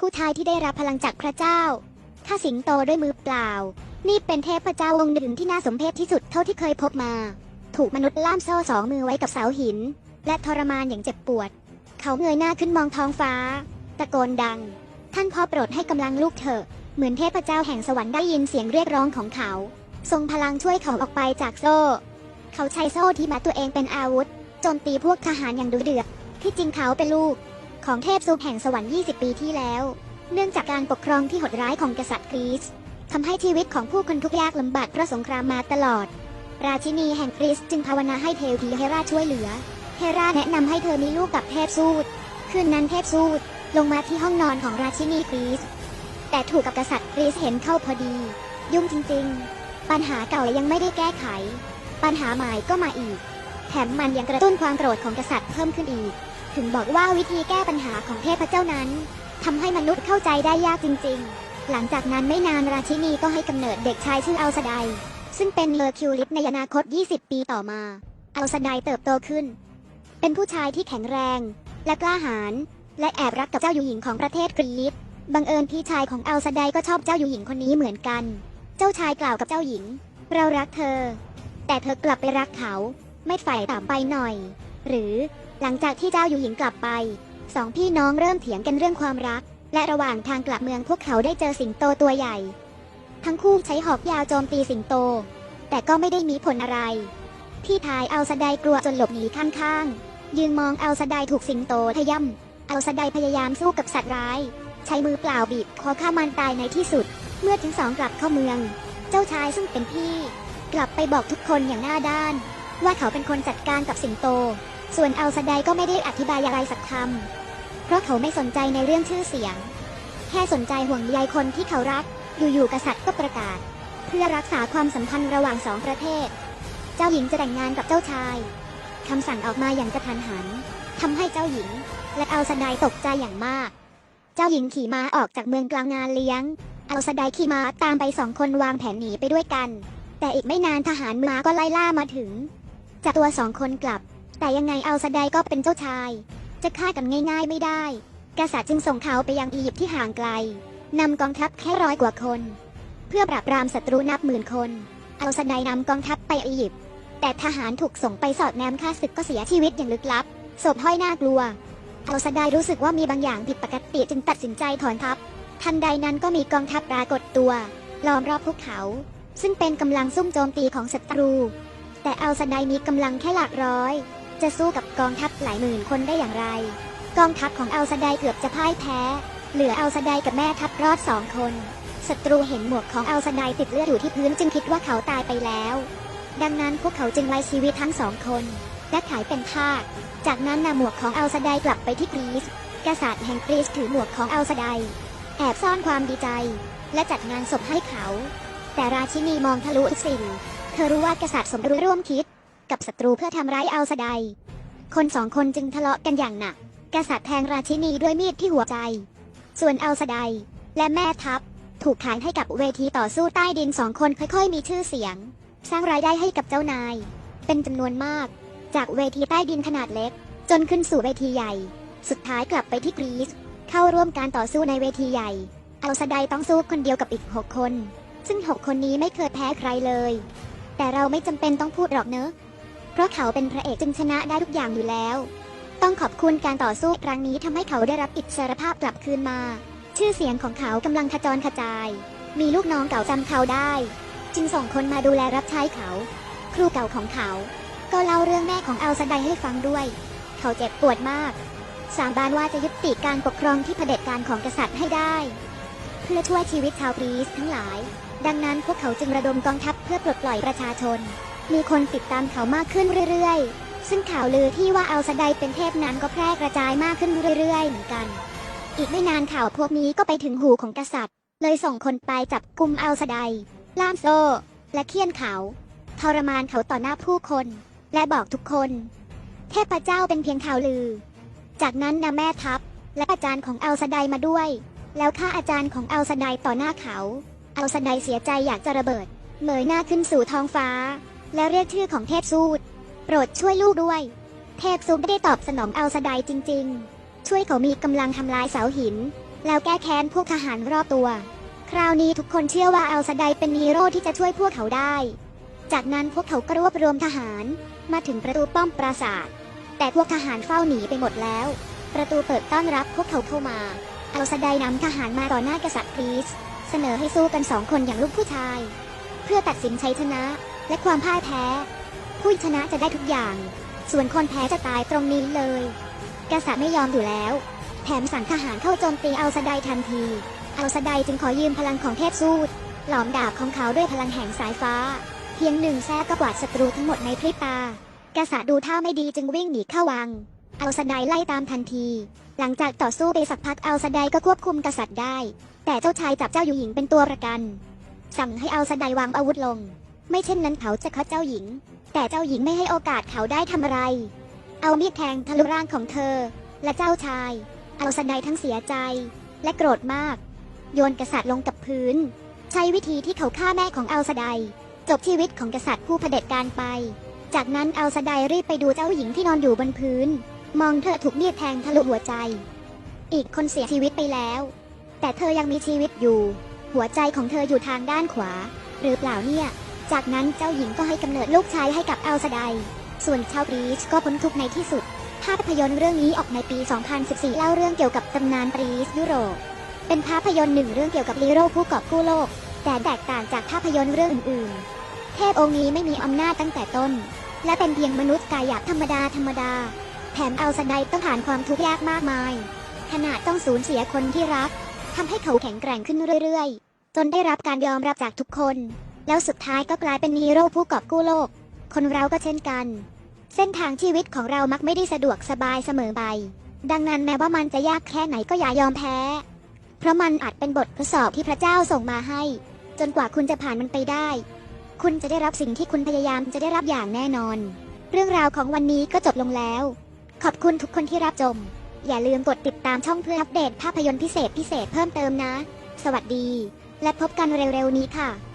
ผู้ชายที่ได้รับพลังจากพระเจ้าฆ่าสิงโตด้วยมือเปล่า นี่เป็นเทพเจ้าองค์หนึ่งที่น่าสมเพชที่สุดเท่าที่เคยพบมา ถูกมนุษย์ล่ามโซ่สองมือไว้กับเสาหิน และทรมานอย่างเจ็บปวด เขาเงยหน้าขึ้นมองท้องฟ้า ตะโกนดัง ท่านพ่อโปรดให้กำลังลูกเถอะ เหมือนเทพเจ้าแห่งสวรรค์ได้ยินเสียงเรียกร้องของเขา ทรงพลังช่วยเขาออกไปจากโซ่ เขาใช้โซ่ที่มัดตัวเองเป็นอาวุธโจมตีพวกทหารอย่างดุเดือดที่จริงเขาเป็นลูก ของเทพซูแห่งสวรรค์ 20 ปีที่แล้ว เนื่องจากการปกครองที่โหดร้ายของกษัตริย์กรีซทำให้ชีวิตของผู้คนทุกยากลำบากเพราะสงครามมาตลอด ราชินีแห่งกรีซจึงภาวนาให้เทวีเฮราช่วยเหลือ เฮราแนะนำให้เธอมีลูกกับเทพซูดคืนนั้นเทพซูดลงมาที่ห้องนอนของราชินีกรีซแต่ถูกกับกษัตริย์กรีซเห็นเข้าพอดี ยุ่งจริงๆ ปัญหาเก่ายังไม่ได้แก้ไข ปัญหาใหม่ก็มาอีก แถมมันยังกระตุ้นความโกรธของกษัตริย์เพิ่มขึ้นอีก ถึงบอกว่าวิธีแก้ปัญหาของเทพเจ้านั้นทำให้มนุษย์เข้าใจได้ยากจริง ๆ หลังจากนั้นไม่นานราชินีก็ให้กำเนิดเด็กชายชื่ออัลสไดซึ่งเป็นเลอร์คิวลิสในอนาคต 20 ปีต่อมาอัลสไดเติบโตขึ้น เป็นผู้ชายที่แข็งแรง และกล้าหาญและแอบรักกับเจ้าอยู่หญิงของประเทศกรีซบังเอิญพี่ชายของอัลซาไดก็ชอบเจ้าอยู่หญิงคนนี้เหมือนกัน เจ้าชายกล่าวกับเจ้าหญิง เรารักเธอ แต่เธอกลับไปรักเขา ไม่ฝ่ายต่ำไปหน่อย หรือหลังจากที่เจ้าอยู่หญิงกลับไป สองพี่น้องเริ่มเถียงกันเรื่องความรัก และระหว่างทางกลับเมืองพวกเขาได้เจอสิงโตตัวใหญ่ ทั้งคู่ใช้หอกยาวโจมตีสิงโต แต่ก็ไม่ได้มีผลอะไร พี่ชายเอัลซาไดกลัวจนหลบหนีข้างๆ ยืนมองเอัลซาไดถูกสิงโตทะย่ำอัลซาไดพยายามสู้กับสัตว์ร้าย ใช้มือเปล่าบีบคอฆ่ามันตายในที่สุด เมื่อทั้งสองกลับเข้าเมือง เจ้าชายซึ่งเป็นพี่ กลับไปบอกทุกคนอย่างหน้าด้าน ว่าเขาเป็นคนจัดการกับสิงโต ส่วนอัลซาไดก็ไม่ได้อธิบายอะไรสักคำ เพราะเขาไม่สนใจในเรื่องชื่อเสียง แค่สนใจห่วงใยคนที่เขารัก อยู่ๆกษัตริย์ก็ประกาศ เพื่อรักษาความสัมพันธ์ระหว่างสองประเทศ เจ้าหญิงจะแต่งงานกับเจ้าชาย คำสั่งออกมาอย่างกระทันหันทำให้เจ้าหญิง และอัลซาไดตกใจอย่างมาก เจ้าหญิงขี่ม้าออกจากเมืองกลางงานเลี้ยง อัลซาไดขี่ม้าตามไปสองคนวางแผนหนีไปด้วยกัน แต่อีกไม่นานทหารม้าก็ไล่ล่ามาถึงจับตัวสองคนกลับ แต่ยังไงอัลซาไดก็เป็นเจ้าชาย จะฆ่ากันง่ายๆไม่ได้ กษัตริย์จึงส่งเขาไปยังอียิปต์ที่ห่างไกลนำกองทัพแค่ร้อยกว่าคน เพื่อปราบปรามศัตรูนับหมื่นคนอัลซาไดนำกองทัพไปอียิปต์แต่ทหารถูกส่งไปสอดแนมฆ่าศึกก็เสียชีวิตอย่างลึกลับศพห้อยน่ากลัวอัลซาไดรู้สึกว่ามีบางอย่างผิดปกติจึงตัดสินใจถอนทัพ ทันใดนั้นก็มีกองทัพปรากฏตัว ล้อมรอบภูเขา ซึ่งเป็นกำลังซุ่มโจมตีของศัตรู แต่อัลซาไดมีกำลังแค่หลักร้อย จะสู้กับกองทัพหลายหมื่นคนได้อย่างไร กองทัพของอัลซาไดเกือบจะพ่ายแพ้ เหลืออัลซาไดกับแม่ทัพรอดสองคนศัตรูเห็นหมวกของอัลซาไดติดเลือดอยู่ที่พื้นจึงคิดว่าเขาตายไปแล้ว ดังนั้นพวกเขาจึงไล่ชีวิตทั้งสองคนและขายเป็นทาสจากนั้นนำหมวกของอัลซาไดกลับไปที่กรีซกษัตริย์แห่งกรีซถือหมวกของอัลซาไดแอบซ่อนความดีใจ และจัดงานศพให้เขา แต่ราชินีมองทะลุสิ่ง เธอรู้ว่ากษัตริย์สมรู้ร่วมคิด กับศัตรูเพื่อทำร้ายอัลซาไดคนสองคนจึงทะเลาะกันอย่างหนัก กษัตริย์แทงราชินีด้วยมีดที่หัวใจ ส่วนอัลซาไดและแม่ทัพ ถูกขายให้กับเวทีต่อสู้ใต้ดินสองคนค่อยๆ มีชื่อเสียง สร้างรายได้ให้กับเจ้านาย เป็นจำนวนมาก จากเวทีใต้ดินขนาดเล็ก จนขึ้นสู่เวทีใหญ่ สุดท้ายกลับไปที่กรีซ เข้าร่วมการต่อสู้ในเวทีใหญ่ อัลซาไดต้องสู้คนเดียวกับอีก6คน ซึ่ง6คนนี้ไม่เคยแพ้ใครเลย แต่เราไม่จำเป็นต้องพูดหรอกเนอะ เพราะเขาเป็นพระเอกจึงชนะได้ทุกอย่างอยู่แล้ว ต้องขอบคุณการต่อสู้ครั้งนี้ทำให้เขาได้รับอิสรภาพกลับคืนมา ชื่อเสียงของเขากำลังขจรกระจาย มีลูกน้องเก่าจำเขาได้ จึงส่งคนมาดูแลรับใช้เขา ครูเก่าของเขา ก็เล่าเรื่องแม่ของอัลซาไดให้ฟังด้วย เขาเจ็บปวดมาก สาบานว่าจะยุติการปกครองที่เผด็จการของกษัตริย์ให้ได้ เพื่อช่วยชีวิตชาวกรีซทั้งหลาย ดังนั้นพวกเขาจึงระดมกองทัพเพื่อปลดปล่อยประชาชน มีคนติดตามเขามากขึ้นเรื่อยๆ ซึ่งข่าวลือที่ว่าอัลซาไดเป็นเทพนั้นก็แพร่กระจายมากขึ้นเรื่อยๆ เหมือนกัน อีกไม่นานข่าวพวกนี้ก็ไปถึงหูของกษัตริย์ เลยส่งคนไปจับกุมอัลซาไดล่ามโซ่และเคี่ยนเขาทรมานเขาต่อหน้าผู้คน และบอกทุกคน เทพเจ้าเป็นเพียงข่าวลือ จากนั้นนำแม่ทัพ และอาจารย์ของอัลซาไดมาด้วย แล้วฆ่าอาจารย์ของอัลซาไดต่อหน้าเขาอัลซาไดเสียใจอยากจะระเบิดเงยหน้าขึ้นสู่ท้องฟ้า และเรียกชื่อของเทพซูดโปรดช่วยลูกด้วย เทพซูดไม่ได้ตอบสนองเอัลซาไดจริง ๆ ช่วยเขามีกำลังทำลายเสาหิน แล้วแก้แค้นพวกทหารรอบตัว คราวนี้ทุกคนเชื่อว่าเอัลซาไดเป็นฮีโร่ที่จะช่วยพวกเขาได้ จากนั้นพวกเขาก็รวบรวมทหารมาถึงประตูป้อมปราสาท แต่พวกทหารเฝ้าหนีไปหมดแล้ว ประตูเปิดต้อนรับพวกเขาเข้ามา เอัลซาไดนำทหารมาต่อหน้ากษัตริย์กรีซเสนอให้สู้กันสองคนอย่างลูกผู้ชาย เพื่อตัดสินชัยชนะ และความพ่ายแพ้ ผู้ชนะจะได้ทุกอย่าง ส่วนคนแพ้จะตายตรงนี้เลย กษัตริย์ไม่ยอมอยู่แล้ว แถมสั่งทหารเข้าโจมตีเอัลซาไดทันที เอัลซาไดจึงขอยืมพลังของเทพซูดหลอมดาบของเขาด้วยพลังแห่งสายฟ้า เพียงหนึ่งแท้ก็กวาดศัตรูทั้งหมดในพริบตา กษัตริย์ดูท่าไม่ดีจึงวิ่งหนีเข้าวัง เอัลซาไดไล่ตามทันที หลังจากต่อสู้ไปสักพักเอัลซาไดก็ควบคุมกษัตริย์ได้ แต่เจ้าชายจับเจ้าอยู่หญิงเป็นตัวประกัน สั่งให้เอัลซาไดวางอาวุธลง ไม่เช่นนั้นเขาจะคัดเจ้าหญิง แต่เจ้าหญิงไม่ให้โอกาสเขาได้ทำอะไร เอามีดแทงทะลุร่างของเธอ และเจ้าชายอัลซาไดทั้งเสียใจ และโกรธมาก โยนกษัตริย์ลงกับพื้น ใช้วิธีที่เขาฆ่าแม่ของอัลซาไดจบชีวิตของกษัตริย์ผู้เผด็จการไป จากนั้นอัลซาไดรีบไปดูเจ้าหญิงที่นอนอยู่บนพื้น มองเธอถูกมีดแทงทะลุหัวใจ อีกคนเสียชีวิตไปแล้ว แต่เธอยังมีชีวิตอยู่ หัวใจของเธออยู่ทางด้านขวา หรือเปล่าเนี่ย จากนั้นเจ้าหญิงก็ให้กำเนิดลูกชายให้กับอัลซาไดส่วนชาวกรีซก็พ้นทุกข์ในที่สุด ภาพยนตร์เรื่องนี้ออกในปี 2014 เล่าเรื่องเกี่ยวกับตำนานกรีซยุโรป เป็นภาพยนตร์หนึ่งเรื่องเกี่ยวกับฮีโร่ผู้กอบกู้โลก แต่แตกต่างจากภาพยนตร์เรื่องอื่นๆ เทพองค์นี้ไม่มีอำนาจตั้งแต่ต้น และเป็นเพียงมนุษย์กายหยาบธรรมดาธรรมดา แถมอัลซาไดต้องผ่านความทุกข์ยากมากมาย ขนาดต้องสูญเสียคนที่รักทำให้เขาแข็งแกร่งขึ้นเรื่อยๆ จนได้รับการยอมรับจากทุกคน แล้วสุดท้ายก็กลายเป็นฮีโร่ผู้กอบกู้โลก คนเราก็เช่นกัน เส้นทางชีวิตของเรามักไม่ได้สะดวกสบายเสมอไป ดังนั้นแม้ว่ามันจะยากแค่ไหนก็อย่ายอมแพ้ เพราะมันอาจเป็นบททดสอบที่พระเจ้าส่งมาให้ จนกว่าคุณจะผ่านมันไปได้ คุณจะได้รับสิ่งที่คุณพยายามจะได้รับอย่างแน่นอน เรื่องราวของวันนี้ก็จบลงแล้ว ขอบคุณทุกคนที่รับชม อย่าลืมกดติดตามช่องเพื่ออัปเดตภาพยนตร์พิเศษพิเศษเพิ่มเติมนะ สวัสดี และพบกันเร็วๆนี้ค่ะ